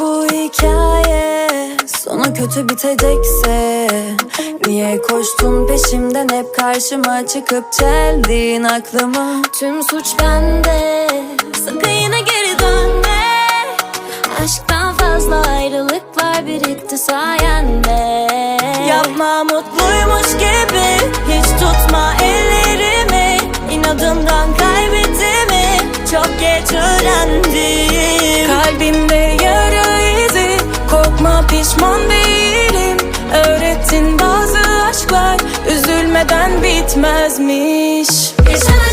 Bu hikaye? Sonu kötü bitecekse Niye koştun peşimden? Hep karşıma çıkıp çeldin aklımı Tüm suç bende sakın yine geri dönme. Aşktan fazla ayrılık var birikti sayende pişman değilim. Öğrettin bazı aşklar. Üzülmeden bitmezmiş. Yaşanan